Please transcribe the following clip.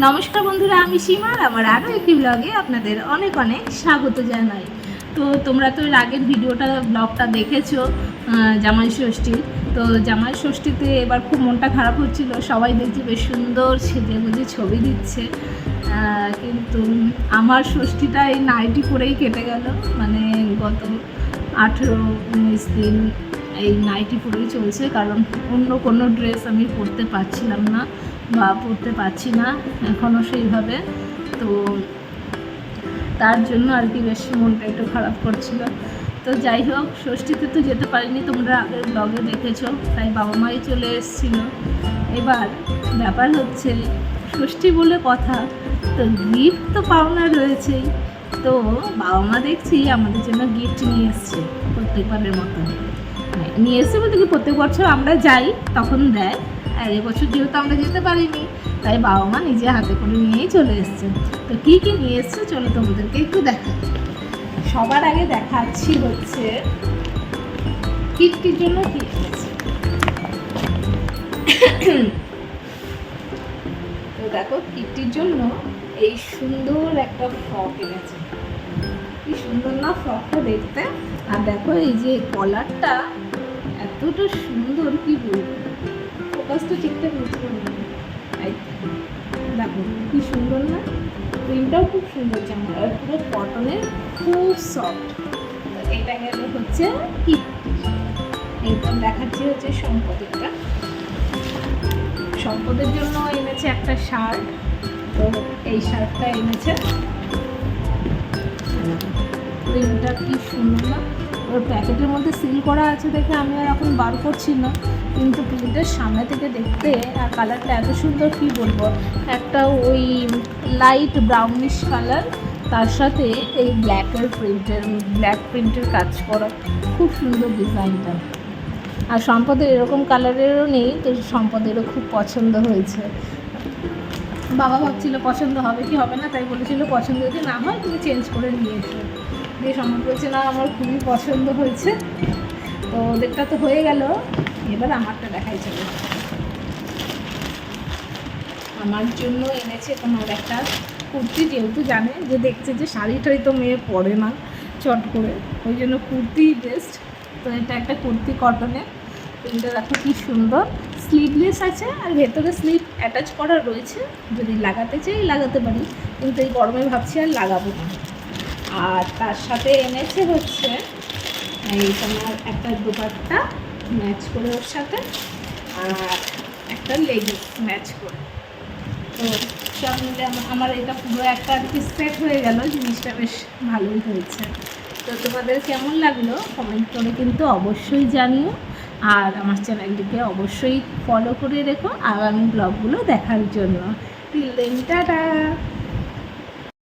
নমস্কার বন্ধুরা, আমি সীমা আমার আরও একটি ব্লগে আপনাদের অনেক অনেক স্বাগত জানাই। তো তোমরা তো আগের ভিডিওটা ব্লগটা দেখেছ জামাই ষষ্ঠীর তো জামাই ষষ্ঠীতে এবার খুব মনটা খারাপ হচ্ছিল, সবাই দেখছি বেশ সুন্দর সেজে গুজে ছবি দিচ্ছে। কিন্তু আমার ষষ্ঠীটা এই নাইটি পরেই কেটে গেল মানে গত আঠেরো উনিশ দিন এই নাইটি পরেই চলছে, কারণ অন্য কোনো ড্রেস আমি পরতে পারছিলাম না। বা পড়তে পারছি না এখনও সেইভাবে। তো তার জন্য আর কি বেশ মনটা একটু খারাপ করছিল। তো যাই হোক ষষ্ঠীতে তো যেতে পারিনি তোমরা আগের ব্লগে দেখেছ তাই বাবা মাই চলে এসেছিল। এবার ব্যাপার হচ্ছে ষষ্ঠী বলে কথা তো গিফট তো পাওনা রয়েছেই। তো বাবা মা দেখছি আমাদের জন্য গিফট নিয়ে এসছে প্রত্যেকবারের মতো হ্যাঁ, নিয়ে এসে বলতে কি প্রত্যেক বছর আমরা যাই তখন দেয়। আর এবছর যেহেতু আমরা যেতে পারিনি, তাই বাবা মা নিজে হাতে করে নিয়েই চলে এসছে। তো কী কী নিয়ে এসছে চলো তোমাদেরকে একটু দেখাচ্ছি। সবার আগে দেখাচ্ছি হচ্ছে কীর্তির জন্য কী তো দেখো কিটটির জন্য এই সুন্দর একটা ফ্রক এনেছে। কি সুন্দর না ফ্রকটা দেখতে। আর দেখো এই যে কলারটা এতটা সুন্দর, কি বলব। ফোকাসটা ঠিকঠাক হচ্ছে না। দেখো, কি সুন্দর না? প্রিন্টটাও খুব সুন্দর জামা, আর পুরো কটনের খুব সফট এটা গেল হচ্ছে কি? এইটা দেখাচ্ছি হচ্ছে সম্পদেরটা। সম্পদের জন্য এনেছে একটা শার্ট। তো এই শার্টটা এনেছে। প্রিন্টটা কি সুন্দর না? ওর প্যাকেটের মধ্যে সিল করা আছে দেখে আমি আর এখন বার করছি না। কিন্তু প্রিন্টের সামনে থেকে দেখতে আর কালারটা এত সুন্দর কি বলব? একটা ওই লাইট ব্রাউনিশ কালার তার সাথে এই ব্ল্যাকের প্রিন্টের ব্ল্যাক প্রিন্টের কাজ করা। খুব সুন্দর ডিজাইনটা আর সম্পদের এরকম কালারেরও নেই, তো সম্পদেরও খুব পছন্দ হয়েছে। বাবা ভাবছিল পছন্দ হবে কি হবে না, তাই বলেছিল পছন্দ যদি না হয় তুমি চেঞ্জ করে নিয়ে এসো। দিয়ে বলছে না, আমার খুবই পছন্দ হয়েছে। তো ওদেরটা তো হয়ে গেল, এবার আমারটা দেখাই চলে। আমার জন্য এনেছে তোমার একটা কুর্তি, যেহেতু জানে যে দেখছে যে শাড়ি টাড়ি তো মেয়ে পরে না, চট করে। ওই জন্য কুর্তি বেস্ট। তো এটা একটা কুর্তি কটনের এটা দেখো কি সুন্দর। স্লিভলেস আছে আর ভেতরে স্লিভ অ্যাটাচ করা রয়েছে। যদি লাগাতে চাই, লাগাতে পারি। কিন্তু এই গরমে ভাবছি আর লাগাবো না। আর তার সাথে এনেছে হচ্ছে এই তোমার একটা দোপাট্টা ম্যাচ করে ওর সাথে আর একটা লেগিংস ম্যাচ করে। তো সব মিলে আমার এটা পুরো একটা আর কি সেট হয়ে গেল, জিনিসটা বেশ ভালোই হয়েছে। তো তোমাদের কেমন লাগল? কমেন্ট করে কিন্তু অবশ্যই জানিও। আর আমার চ্যানেলটিকে অবশ্যই ফলো করে রেখো আগামী ব্লগগুলো দেখার জন্য। Till then tata